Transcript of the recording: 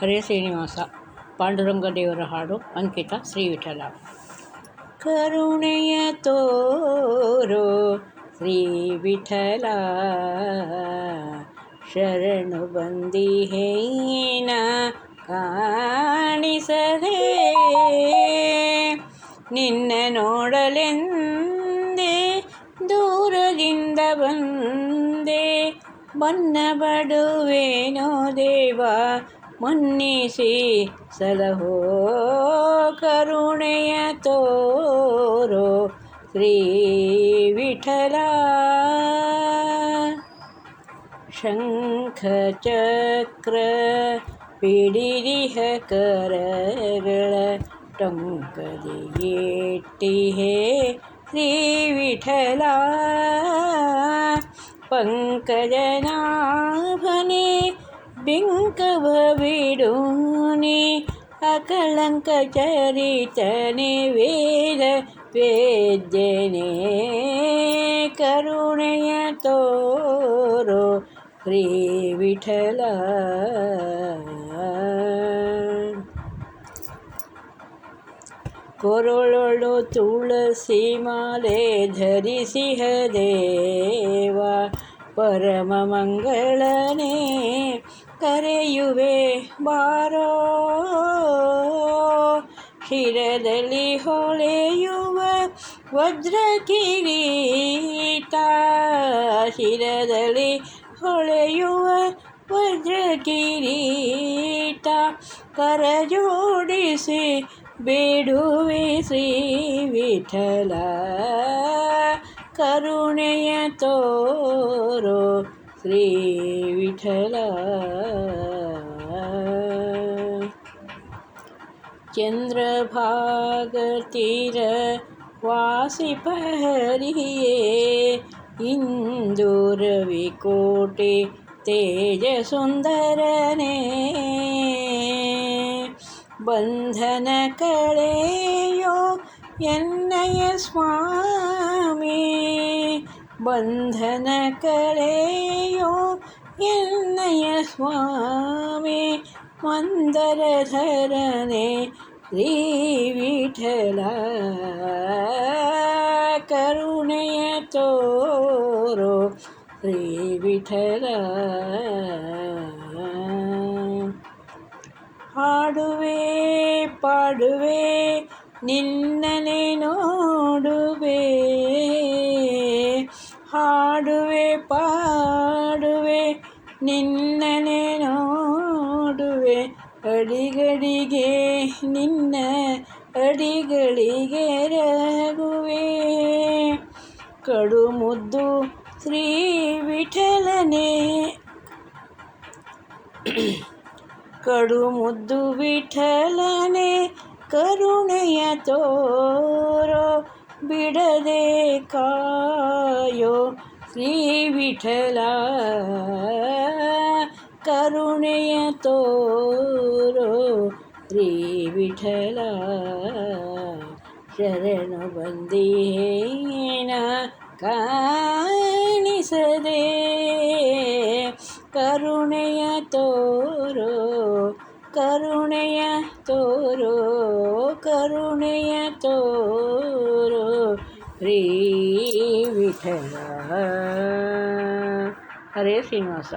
ಹರೇ ಶ್ರೀನಿವಾಸ ಪಾಂಡುರಂಗ ದೇವರ ಹಾಡು, ಅಂಕಿತ ಶ್ರೀ ವಿಠಲ. ಕರುಣೆಯ ತೋರು ಶ್ರೀ ವಿಠಲ. ಶರಣು ಬಂದಿಹೇನ ಕಾಣಿಸದೆ, ನಿನ್ನ ನೋಡಲೆಂದೆ ದೂರದಿಂದ ಬಂದೆ. ಬನ್ನ ಬಡುವೇನೋ ದೇವ ಮನ್ನಿಸಿ ಸಲಹೋ ಕರುಣೆಯ ತೋರೋ ಶ್ರೀ ವಿಠಲ ಶಂಖ ಚಕ್ರ ಪಿಡಿರಿಹ ಕರಗಳ ಟೊಂಕದಿ ಏಟ್ಟಿಹೇ ಶ್ರೀ ವಿಠಲ ಪಂಕಜನಾಭನೆ ಬಿಂಕವ ಬಿಡೂನಿ ಅಕಳಂಕ ಚರಿತನೆ ವೇದ ವೇದ್ಯನೆ ಕರುಣೆಯ ತೋರೋ ಶ್ರೀ ವಿಠಲ ಕೊರಳೊಳು ತುಳಸಿ ಮಾಲೆ ಧರಿಸಿಹ ದೇವ ಪರಮ ಮಂಗಳನೆ ಕರೆಯುವೆ ಬಾರೋ ಶಿರದಲ್ಲಿ ಹೊಳೆಯುವ ವಜ್ರ ಕಿರೀಟ ಶಿರದಲ್ಲಿ ಹೊಳೆಯುವ ವಜ್ರ ಕಿರೀಟ ಕರ ಜೋಡಿಸಿ ಬೇಡುವೆ ಶ್ರೀ ವಿಠಲ ಕರುಣೆಯ ತೋರೋ ಶ್ರೀ ವಿಠಲ ಚಂದ್ರಭಾಗತೀರ ವಾಸಿ ಪಹರಿಯೇ ಇಂದು ರವಿಕೋಟೆ ತೇಜ ಸುಂದರನೇ ಬಂಧನ ಕಳೆಯೋ ಎನ್ನಯ ಸ್ವಾಮಿ ಬಂಧನ ಕಳೆಯೋ ಎನ್ನಯ ಸ್ವಾಮಿ ಮಂದರಧರನೆ ಶ್ರೀ ವಿಠಲ ಕರುಣೆಯ ತೋರೋ ಶ್ರೀ ವಿಠಲ ಹಾಡುವೆ ಪಾಡುವೆ ನಿನ್ನನೆ ಹಾಡುವೆ ಪಾಡುವೆ ನಿನ್ನನೆ ನೋಡುವೆ ಅಡಿಗಡಿಗೆ ನಿನ್ನ ಅಡಿಗಳಿಗೆ ರಗುವೆ ಕಡುಮುದ್ದು ಶ್ರೀ ವಿಠಲನೆ ಕಡುಮುದ್ದು ವಿಠಲನೆ ಕರುಣೆಯ ತೋರೋ ಬಿಡದೆ ಕಾಯೋ ಶ್ರೀ ವಿಠಲ ಕರುಣೆಯ ತೋರೋ ಶ್ರೀ ವಿಠಲ ಶರಣು ಬಂದಿಹೇನ ಕಾಣಿಸದೆ ಕರುಣೆಯ ತೋರೋ ಕರುಣೆಯ ತೋರೋ ಕರುಣೆಯ ತೋರೋ శ్రీ విఠల హరే శ్రీనివాస.